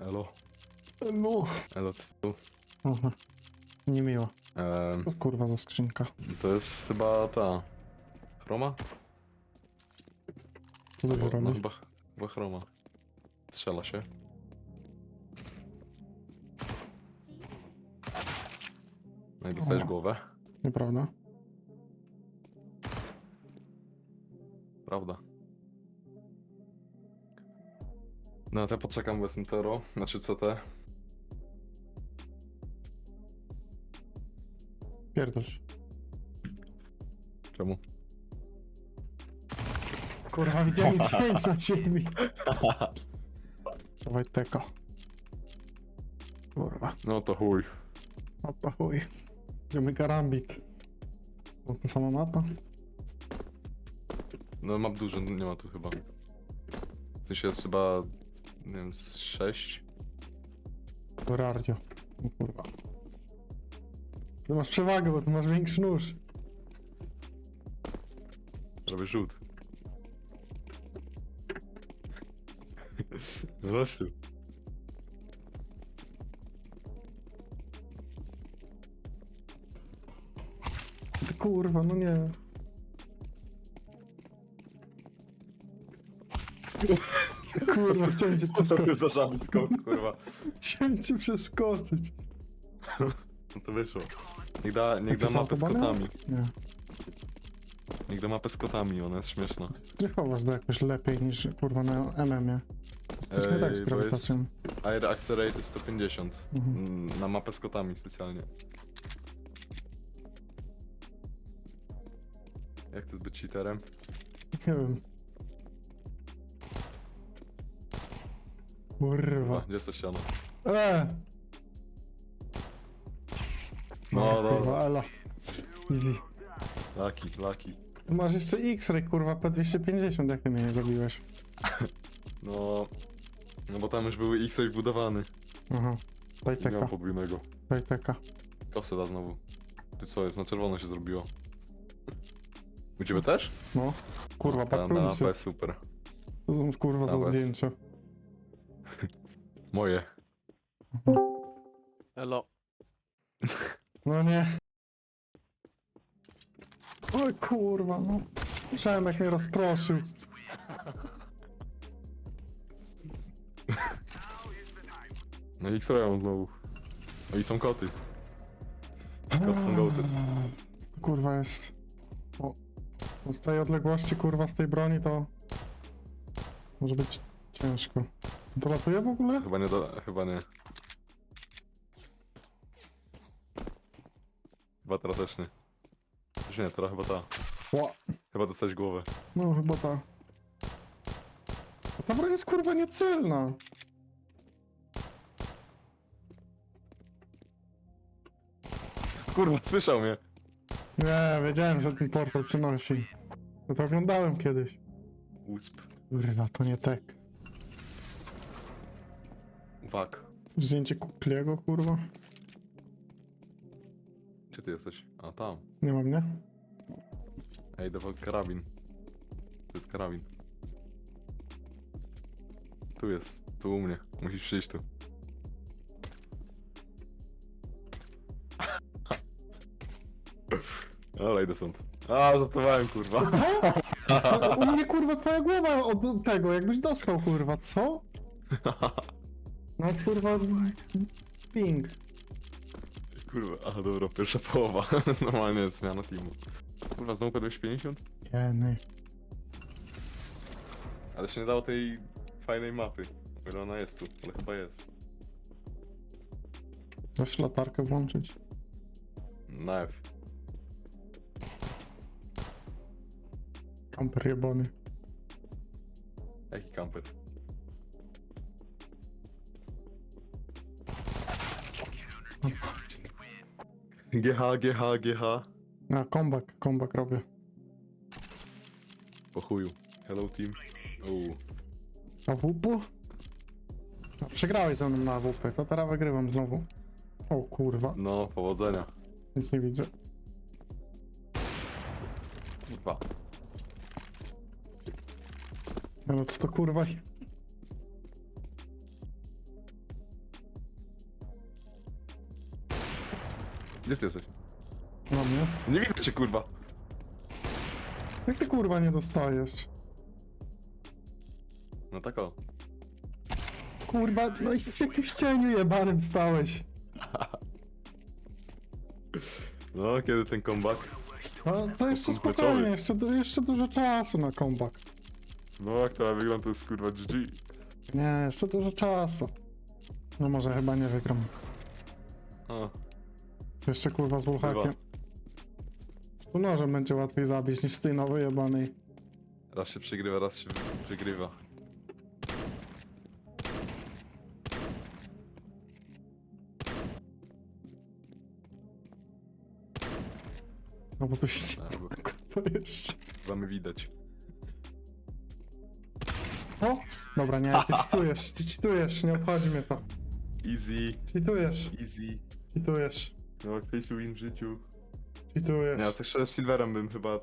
Elo. No. Elo, cfu. Aha. Niemiło. Ehm, To kurwa za skrzynka. to jest chyba ta... Chroma? Co No, no chyba, chyba chroma. Strzela się. No i dostajesz O. głowę. Nieprawda? Prawda. No to ja poczekam bez Intero, znaczy CT. Pierdolsz. Czemu? Kurwa, widziałem cień na ziemi. Dawaj teka. Kurwa. No to chuj. Mapa chuj. Idziemy karambit. To ta sama mapa? No map dużo, nie ma tu chyba. W sensie jest chyba, z 6. To Rardio. O kurwa. Ty masz przewagę, bo ty masz większy nóż. Robię rzut. Właśnie. Ty kurwa, no nie. Kurwa, chciałem cię Co to przeskoczyć. za żaby skok, kurwa? Chciałem cię przeskoczyć. No to wyszło. Niech da, niech da mapę z kotami. Nie. Niech da mapę z kotami, ona jest śmieszna. Ty chowasz to jakoś lepiej niż kurwa na MM-ie. Jesteśmy tak z bo jest- grawitacją. Air Accelerate jest 150. Mhm. Mm, Na mapę z kotami specjalnie. Jak to jest być cheaterem? Nie wiem. Kurwa. Gdzie jest to ściana? Eee! No, kurwa, dobra. ela. Easy. Lucky, lucky. Tu masz jeszcze X-ray, kurwa, P250, jak ty mnie nie zabiłeś. No... No bo tam już były X wbudowany. Aha. Daj Nie mam teka, podwójnego. daj teka. Kosę da znowu. Ty co jest? Na czerwono się zrobiło. U ciebie też? No. Kurwa, no, ta, na mapę super. To są kurwa za Nawet. zdjęcia. Moje. Elo. No nie. Oj kurwa, no. Jak mnie rozproszył. No i X-rają znowu. No i są koty. Koty są goated. Kurwa jest. O. Od tej odległości kurwa z tej broni to... Może być ciężko. To latuje w ogóle? Chyba nie do... chyba nie. Chyba teraz też nie. Już nie, teraz chyba ta. Ła. Chyba dostać głowę. No chyba ta. A Ta broń jest kurwa niecelna. Kurwa, słyszał mnie. Nie, wiedziałem, że ten portal przynosi. Ja to oglądałem kiedyś. Usp. Kurwa, to nie tek. Wak. Zdjęcie Kukliego, kurwa. Gdzie ty jesteś? A, tam. Nie mam, nie? Ej, dawał karabin. To jest karabin. Tu jest. Tu u mnie. Musisz przyjść tu. Ale idę stąd. A, żartowałem, kurwa. Sta- U mnie kurwa twoja głowa od tego, jakbyś dostał kurwa, co? No jest kurwa ping. Kurwa, a dobra, pierwsza połowa. Normalnie jest zmiana teamu. Kurwa, znowu padłeś 50? Jeny. Ale się nie dało tej fajnej mapy. Bo ona jest tu, ale chyba jest. Dasz latarkę włączyć? F. Kamper jebany. Jaki kamper? GH, GH, GH. A, comeback, comeback robię. Po chuju. Hello team. Uuu. A WP? Przegrałeś ze mną na WP, to teraz wygrywam znowu. O kurwa, No, powodzenia. nic nie widzę. Kurwa. No co to kurwa Gdzie ty jesteś? Na mnie. Nie widzę cię, kurwa. Jak ty kurwa nie dostajesz? No tak o. Kurwa, no i w jakimś cieniu jebanym stałeś. No, kiedy ten comeback? No, to jeszcze spokojnie, jeszcze, du- jeszcze dużo czasu na comeback. No, jak to wygląda, to jest kurwa GG. Nie, jeszcze dużo czasu. No może chyba nie wygram. A, Jeszcze kurwa z łuchakiem. Tu nożem będzie łatwiej zabić niż z tej nowej jebanej. raz się przegrywa, raz się przegrywa. No bo to się A, bo kurwa jeszcze. mamy widać. O! Dobra, nie, ty czytujesz, ty czytujesz, nie obchodzi mnie to. Easy, Czytujesz, easy. czytujesz, No, jak win w życiu. czytujesz. Nie, ja też z Silverem bym chyba ten...